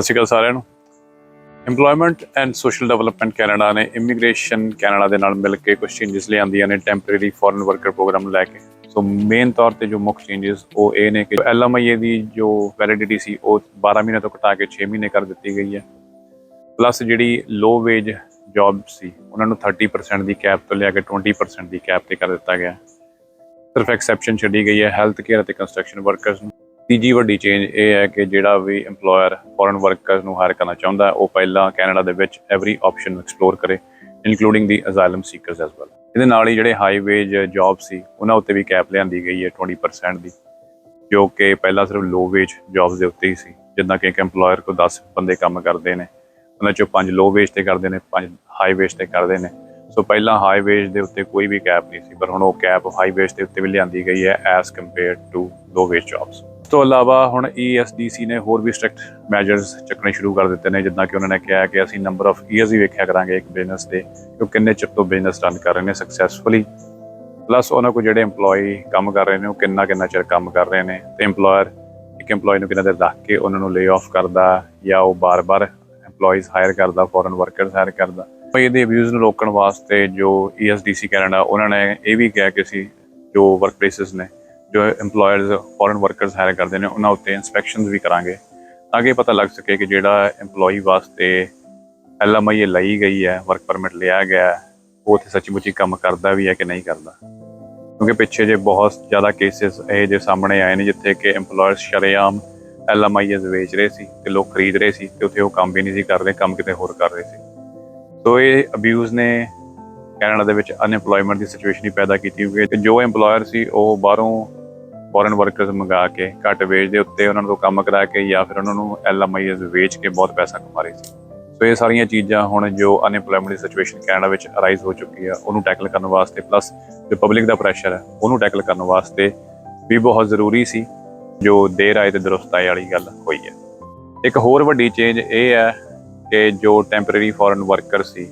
ਸਤਿ ਸ਼੍ਰੀ ਅਕਾਲ ਸਾਰਿਆਂ ਨੂੰ। EMPLOYMENT and social development Canada ਨੇ ਇਮੀਗ੍ਰੇਸ਼ਨ ਕੈਨੇਡਾ ਦੇ ਨਾਲ ਮਿਲ ਕੇ ਕੁਝ ਚੇਂਜਸ ਲਿਆਂਦੀਆਂ ਨੇ ਟੈਂਪਰੇਰੀ ਫੋਰਨ ਵਰਕਰ ਪ੍ਰੋਗਰਾਮ ਨੂੰ ਲੈ ਕੇ। ਸੋ ਮੇਨ ਤੌਰ ਤੇ ਜੋ ਮੁੱਖ ਚੇਂਜਸ ਉਹ ਇਹ ਨੇ ਕਿ ਐਲਐਮਆਈਏ ਦੀ ਜੋ ਵੈਲਿਡਿਟੀ ਸੀ ਉਹ 12 ਮਹੀਨੇ ਤੋਂ ਘਟਾ ਕੇ 6 ਮਹੀਨੇ ਕਰ ਦਿੱਤੀ ਗਈ ਹੈ। ਪਲੱਸ ਜਿਹੜੀ ਲੋ ਵੇਜ ਜੌਬ ਸੀ, ਉਹਨਾਂ ਨੂੰ 30% ਦੀ ਕੈਪ ਤੋਂ ਲਿਆ ਕੇ 20% ਦੀ ਕੈਪ ਤੇ ਕਰ ਦਿੱਤਾ ਗਿਆ। ਸਿਰਫ ਐਕਸੈਪਸ਼ਨ ਛੱਡੀ ਗਈ ਹੈ ਹੈਲਥ ਕੇਅਰ ਅਤੇ ਕੰਸਟਰਕਸ਼ਨ ਵਰਕਰਸ ਨੂੰ। ਤੀਜੀ ਵੱਡੀ ਚੇਂਜ ਇਹ ਹੈ ਕਿ ਜਿਹੜਾ ਵੀ EMPLOYER ਫੋਰਨ ਵਰਕਰਸ ਨੂੰ ਹਾਇਰ ਕਰਨਾ ਚਾਹੁੰਦਾ ਹੈ, ਉਹ ਪਹਿਲਾਂ ਕੈਨੇਡਾ ਦੇ ਵਿੱਚ ਐਵਰੀ ਆਪਸ਼ਨ ਨੂੰ ਐਕਸਪਲੋਰ ਕਰੇ ਇਨਕਲੂਡਿੰਗ ਦੀ ਅਜ਼ਾਈਲਮ ਸੀਕਰਸ ਐਸ ਵੈਲ ਇਹਦੇ ਨਾਲ ਹੀ ਜਿਹੜੇ ਹਾਈ ਵੇਜ ਜੌਬ ਸੀ ਉਹਨਾਂ ਉੱਤੇ ਵੀ ਕੈਪ ਲਿਆਂਦੀ ਗਈ ਹੈ 20% ਦੀ ਜੋ ਕਿ ਪਹਿਲਾਂ ਸਿਰਫ ਲੋ ਵੇਜ ਜੌਬਸ ਦੇ ਉੱਤੇ ਹੀ ਸੀ ਜਿੱਦਾਂ ਕਿ ਇੱਕ EMPLOYER ਕੋ 10 ਬੰਦੇ ਕੰਮ ਕਰਦੇ ਨੇ ਉਹਨਾਂ ਚੋਂ 5 ਲੋ ਵੇਜ ਤੇ ਕਰਦੇ ਨੇ 5 ਹਾਈ ਵੇਜ ਤੇ ਕਰਦੇ ਨੇ। ਸੋ ਪਹਿਲਾਂ ਹਾਈ ਵੇਜ ਦੇ ਉੱਤੇ ਕੋਈ ਵੀ ਕੈਪ ਨਹੀਂ ਸੀ ਪਰ ਹੁਣ ਉਹ ਕੈਪ ਹਾਈ ਵੇਜ ਦੇ ਉੱਤੇ ਵੀ ਲਿਆਂਦੀ ਗਈ ਹੈ as compared to low wage jobs ਤੋਂ ਇਲਾਵਾ ਹੁਣ ESDC ਨੇ ਹੋਰ ਵੀ ਸਟ੍ਰਿਕਟ ਮੈਜਰਸ ਚੱਕਣੇ ਸ਼ੁਰੂ ਕਰ ਦਿੱਤੇ ਨੇ, ਜਿੱਦਾਂ ਕਿ ਉਹਨਾਂ ਨੇ ਕਿਹਾ ਕਿ ਅਸੀਂ ਨੰਬਰ ਆਫ ਈਅਰਸ ਹੀ ਵੇਖਿਆ ਕਰਾਂਗੇ ਇੱਕ ਬਿਜ਼ਨਸ ਦੇ ਕਿ ਉਹ ਕਿੰਨੇ ਚਿਰ ਤੋਂ ਬਿਜ਼ਨਸ ਰਨ ਕਰ ਰਹੇ ਨੇ ਸਕਸੈਸਫੁਲੀ ਪਲੱਸ ਉਹਨਾਂ ਕੋਲ ਜਿਹੜੇ EMPLOYE ਕੰਮ ਕਰ ਰਹੇ ਨੇ, ਉਹ ਕਿੰਨਾ ਕਿੰਨਾ ਚਿਰ ਕੰਮ ਕਰ ਰਹੇ ਨੇ ਤੇ EMPLOYER, ਇੱਕ EMPLOYE ਨੂੰ ਕਿੰਨਾ ਦੇਰ ਰੱਖ ਕੇ ਉਹਨਾਂ ਨੂੰ ਲੇ ਆਫ ਕਰਦਾ ਜਾਂ ਉਹ ਬਾਰ-ਬਾਰ EMPLOYEES ਹਾਇਰ ਕਰਦਾ ਫੋਰਨ ਵਰਕਰਸ ਹਾਇਰ ਕਰਦਾ। ਭਾਈ ਇਹਦੇ ਅਬਿਊਜ਼ ਨੂੰ ਰੋਕਣ ਵਾਸਤੇ ਜੋ E ESDC ਕੈਨੇਡਾ ਉਹਨਾਂ ਨੇ ਇਹ ਵੀ ਕਿਹਾ ਕਿ ਅਸੀਂ ਜੋ ਵਰਕਪਲੇਸਸ ਨੇ ਜੋ EMPLOYERS ਫੋਰਨ ਵਰਕਰਸ ਹਾਇਰ ਕਰਦੇ ਨੇ ਉਹਨਾਂ ਉੱਤੇ ਇਨਸਪੈਕਸ਼ਨਸ ਵੀ ਕਰਾਂਗੇ ਤਾਂ ਕਿ ਪਤਾ ਲੱਗ ਸਕੇ ਕਿ ਜਿਹੜਾ EMPLOYEE ਵਾਸਤੇ ਐਲਐਮਆਈ ਲਈ ਗਈ ਹੈ ਵਰਕ ਪਰਮਿਟ ਲਿਆ ਗਿਆ ਹੈ, ਉਹ ਉੱਥੇ ਸੱਚੀ-ਮੁੱਚੀ ਕੰਮ ਕਰਦਾ ਵੀ ਹੈ ਕਿ ਨਹੀਂ ਕਰਦਾ। ਕਿਉਂਕਿ ਪਿੱਛੇ ਜੇ ਬਹੁਤ ਜ਼ਿਆਦਾ ਕੇਸਿਸ ਇਹ ਜੇ ਸਾਹਮਣੇ ਆਏ ਨੇ ਜਿੱਥੇ ਕਿ EMPLOYERS ਸ਼ਰੇਆਮ ਐਲਐਮਆਈਐਸ ਵੇਚ ਰਹੇ ਸੀ ਤੇ ਲੋਕ ਖਰੀਦ ਰਹੇ ਸੀ ਤੇ ਉੱਥੇ ਉਹ ਕੰਮ ਵੀ ਨਹੀਂ ਸੀ ਕਰ ਰਹੇ ਕੰਮ ਕਿਤੇ ਹੋਰ ਕਰ ਰਹੇ ਸੀ। ਸੋ ਇਹ ਅਬਿਊਜ਼ ਨੇ ਕੈਨੇਡਾ ਦੇ ਵਿੱਚ ਅਨਐਮਪਲੋਇਮੈਂਟ ਦੀ ਸਿਚੁਏਸ਼ਨ ਹੀ ਪੈਦਾ ਕੀਤੀ ਹੋਈ ਹੈ ਤੇ ਜੋ EMPLOYER ਸੀ ਉਹ ਬਾਹਰੋਂ ਫੋਰਨ ਵਰਕਰਸ ਮੰਗਾ ਕੇ, ਘੱਟ ਵੇਜ ਦੇ ਉੱਤੇ ਉਹਨਾਂ ਨੂੰ ਕੰਮ ਕਰਾ ਕੇ ਜਾਂ ਫਿਰ ਉਹਨਾਂ ਨੂੰ ਐਲਐਮਆਈਐਸ ਵੇਚ ਕੇ ਬਹੁਤ ਪੈਸਾ ਕਮਾ ਰਹੇ ਸੀ। ਸੋ ਇਹ ਸਾਰੀਆਂ ਚੀਜ਼ਾਂ ਹੁਣ ਜੋ ਅਨਐਮਪਲੋਇਮੈਂਟ ਦੀ ਸਿਚੁਏਸ਼ਨ ਕੈਨੇਡਾ ਵਿੱਚ ਅਰਾਈਜ਼ ਹੋ ਚੁੱਕੀ ਆ, ਉਹਨੂੰ ਟੈਕਲ ਕਰਨ ਵਾਸਤੇ ਪਲੱਸ ਜੋ ਪਬਲਿਕ ਦਾ ਪ੍ਰੈਸ਼ਰ ਹੈ ਉਹਨੂੰ ਟੈਕਲ ਕਰਨ ਵਾਸਤੇ ਵੀ ਬਹੁਤ ਜ਼ਰੂਰੀ ਸੀ, ਜੋ ਦੇਰ ਆਏ ਤੇ ਦਰੁਸਤ ਆਏ ਵਾਲੀ ਗੱਲ ਹੋਈ ਹੈ ਇੱਕ ਹੋਰ ਵੱਡੀ ਚੇਂਜ ਇਹ ਹੈ ਕਿ ਜੋ ਟੈਂਪਰੇਰੀ ਫੋਰਨ ਵਰਕਰ ਸੀ,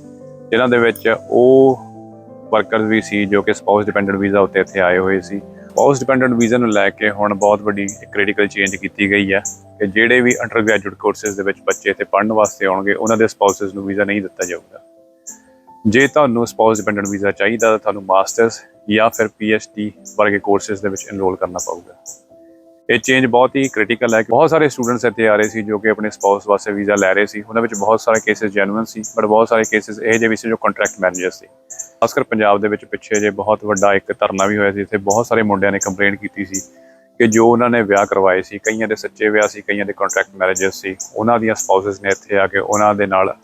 ਜਿਨ੍ਹਾਂ ਦੇ ਵਿੱਚ ਉਹ ਵਰਕਰਸ ਵੀ ਸੀ ਜੋ ਕਿ ਸਪਾਊਸ ਡਿਪੈਂਡੈਂਟ ਵੀਜ਼ਾ ਉੱਤੇ ਇੱਥੇ ਆਏ ਹੋਏ ਸੀ ਸਪਾਊਸ ਡਿਪੈਂਡੈਂਟ ਵੀਜ਼ਾ ਨੂੰ ਲੈ ਕੇ ਹੁਣ ਬਹੁਤ ਵੱਡੀ ਇੱਕ ਕ੍ਰਿਟੀਕਲ ਚੇਂਜ ਕੀਤੀ ਗਈ ਹੈ ਕਿ ਜਿਹੜੇ ਵੀ ਅੰਡਰ ਗ੍ਰੈਜੂਏਟ ਕੋਰਸਸ ਦੇ ਵਿੱਚ ਬੱਚੇ ਇੱਥੇ ਪੜ੍ਹਨ ਵਾਸਤੇ ਆਉਣਗੇ, ਉਹਨਾਂ ਦੇ ਸਪਾਊਸਸ ਨੂੰ ਵੀਜ਼ਾ ਨਹੀਂ ਦਿੱਤਾ ਜਾਊਗਾ। ਜੇ ਤੁਹਾਨੂੰ ਸਪਾਊਸ ਡਿਪੈਂਡੈਂਟ ਵੀਜ਼ਾ ਚਾਹੀਦਾ ਤਾਂ ਤੁਹਾਨੂੰ ਮਾਸਟਰਸ ਜਾਂ ਫਿਰ ਪੀਐਚਡੀ ਵਰਗੇ ਕੋਰਸਸ ਦੇ ਵਿੱਚ ਐਨਰੋਲ ਕਰਨਾ ਪਊਗਾ। ਇਹ ਚੇਂਜ ਬਹੁਤ ਹੀ ਕ੍ਰਿਟੀਕਲ ਹੈ ਬਹੁਤ ਸਾਰੇ ਸਟੂਡੈਂਟਸ ਇੱਥੇ ਆ ਰਹੇ ਸੀ ਜੋ ਕਿ ਆਪਣੇ ਸਪਾਊਸ ਵਾਸਤੇ ਵੀਜ਼ਾ ਲੈ ਰਹੇ ਸੀ। ਉਹਨਾਂ ਵਿੱਚ ਬਹੁਤ ਸਾਰੇ ਕੇਸਿਸ ਜੈਨੂਇਨ ਸੀ ਬਟ ਬਹੁਤ ਸਾਰੇ ਕੇਸਿਸ ਇਹ ਜਿਹੇ ਵੀ ਸੀ ਜੋ ਕੰਟਰੈਕਟ ਮੈਰਿਜਸ ਸੀ। ਖਾਸ ਕਰ ਪੰਜਾਬ ਦੇ ਵਿੱਚ ਪਿੱਛੇ ਜੇ ਬਹੁਤ ਵੱਡਾ ਇੱਕ ਧਰਨਾ ਵੀ ਹੋਇਆ ਸੀ, ਇੱਥੇ ਬਹੁਤ ਸਾਰੇ ਮੁੰਡਿਆਂ ਨੇ ਕੰਪਲੇਂਟ ਕੀਤੀ ਸੀ ਕਿ ਜੋ ਉਹਨਾਂ ਨੇ ਵਿਆਹ ਕਰਵਾਏ ਸੀ, ਕਈਆਂ ਦੇ ਸੱਚੇ ਵਿਆਹ ਸੀ, ਕਈਆਂ ਦੇ ਕੰਟਰੈਕਟ ਮੈਰਿਜਸ ਸੀ, ਉਹਨਾਂ ਦੀਆਂ ਸਪਾਊਸਸ ਨੇ ਇੱਥੇ ਆ ਕੇ ਉਹਨਾਂ ਦੇ ਨਾਲ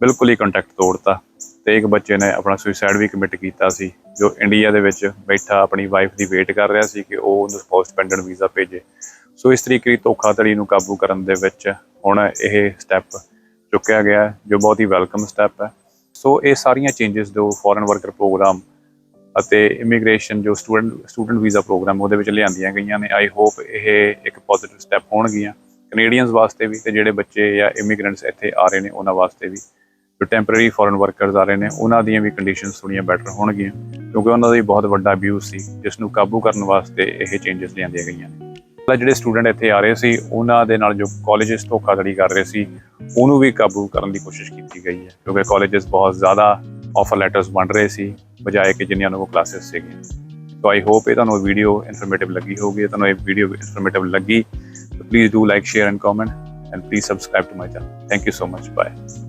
ਬਿਲਕੁਲ ਹੀ ਕੰਟੈਕਟ ਤੋੜਤਾ ਤੇ ਇੱਕ ਬੱਚੇ ਨੇ ਆਪਣਾ ਸੁਸਾਈਡ ਵੀ ਕਮਿਟ ਕੀਤਾ ਸੀ, ਜੋ ਇੰਡੀਆ ਦੇ ਵਿੱਚ ਬੈਠਾ ਆਪਣੀ ਵਾਈਫ ਦੀ ਵੇਟ ਕਰ ਰਿਹਾ ਸੀ ਕਿ ਉਹ ਉਹਨੂੰ ਸਪਾਊਸ ਡਿਪੈਂਡੈਂਟ ਵੀਜ਼ਾ ਭੇਜੇ। ਸੋ ਇਸ ਤਰੀਕੇ ਦੀ ਧੋਖਾਧੜੀ ਨੂੰ ਕਾਬੂ ਕਰਨ ਦੇ ਵਿੱਚ ਹੁਣ ਇਹ ਸਟੈਪ ਚੁੱਕਿਆ ਗਿਆ ਜੋ ਬਹੁਤ ਹੀ ਵੈਲਕਮ ਸਟੈਪ ਹੈ। ਸੋ ਇਹ ਸਾਰੀਆਂ ਚੇਂਜਸ ਜੋ ਫੋਰਨ ਵਰਕਰ ਪ੍ਰੋਗਰਾਮ ਅਤੇ ਇਮੀਗ੍ਰੇਸ਼ਨ ਜੋ ਸਟੂਡੈਂਟ ਸਟੂਡੈਂਟ ਵੀਜ਼ਾ ਪ੍ਰੋਗਰਾਮ ਉਹਦੇ ਵਿੱਚ ਲਿਆਂਦੀਆਂ ਗਈਆਂ ਨੇ। ਆਈ ਹੋਪ ਇਹ ਇੱਕ ਪੋਜ਼ਿਟਿਵ ਸਟੈਪ ਹੋਣਗੀਆਂ ਕੈਨੇਡੀਅਨਸ ਵਾਸਤੇ ਵੀ ਤੇ ਜਿਹੜੇ ਬੱਚੇ ਜਾਂ ਇਮੀਗ੍ਰੈਂਟਸ ਇੱਥੇ ਆ ਰਹੇ ਨੇ, ਉਹਨਾਂ ਵਾਸਤੇ ਵੀ। ਜੋ ਟੈਂਪਰੇਰੀ ਫੋਰਨ ਵਰਕਰਸ ਆ ਰਹੇ ਨੇ, ਉਹਨਾਂ ਦੀਆਂ ਵੀ ਕੰਡੀਸ਼ਨਸ ਥੋੜੀਆਂ ਬੈਟਰ ਹੋਣਗੀਆਂ ਕਿਉਂਕਿ ਉਹਨਾਂ ਦਾ ਵੀ ਬਹੁਤ ਵੱਡਾ ਅਬਿਊਜ਼ ਸੀ, ਜਿਸ ਨੂੰ ਕਾਬੂ ਕਰਨ ਵਾਸਤੇ ਇਹ ਚੇਂਜਸ ਲਿਆਂਦੀਆਂ ਗਈਆਂ ਨੇ। ਪਹਿਲਾਂ ਜਿਹੜੇ ਸਟੂਡੈਂਟ ਇੱਥੇ ਆ ਰਹੇ ਸੀ, ਉਹਨਾਂ ਦੇ ਨਾਲ ਜੋ ਕਾਲਜਸ ਧੋਖਾਧੜੀ ਕਰ ਰਹੇ ਸੀ ਉਹਨੂੰ ਵੀ ਕਾਬੂ ਕਰਨ ਦੀ ਕੋਸ਼ਿਸ਼ ਕੀਤੀ ਗਈ ਹੈ, ਕਿਉਂਕਿ ਕਾਲਜਸ ਬਹੁਤ ਜ਼ਿਆਦਾ ਆਫਰ ਲੈਟਰਸ ਬਣ ਰਹੇ ਸੀ, ਬਜਾਏ ਕਿ ਜਿੰਨੀਆਂ ਨੂੰ ਕਲਾਸਿਸ ਸੀਗੀਆਂ ਸੋ ਆਈ ਹੋਪ ਇਹ ਤੁਹਾਨੂੰ ਵੀਡੀਓ ਇਨਫੋਰਮੇਟਿਵ ਲੱਗੀ ਹੋਊਗੀ ਤੁਹਾਨੂੰ ਇਹ ਵੀਡੀਓ ਇਨਫੋਰਮੇਟਿਵ ਲੱਗੀ please do like share and comment and please subscribe to my channel thank you so much bye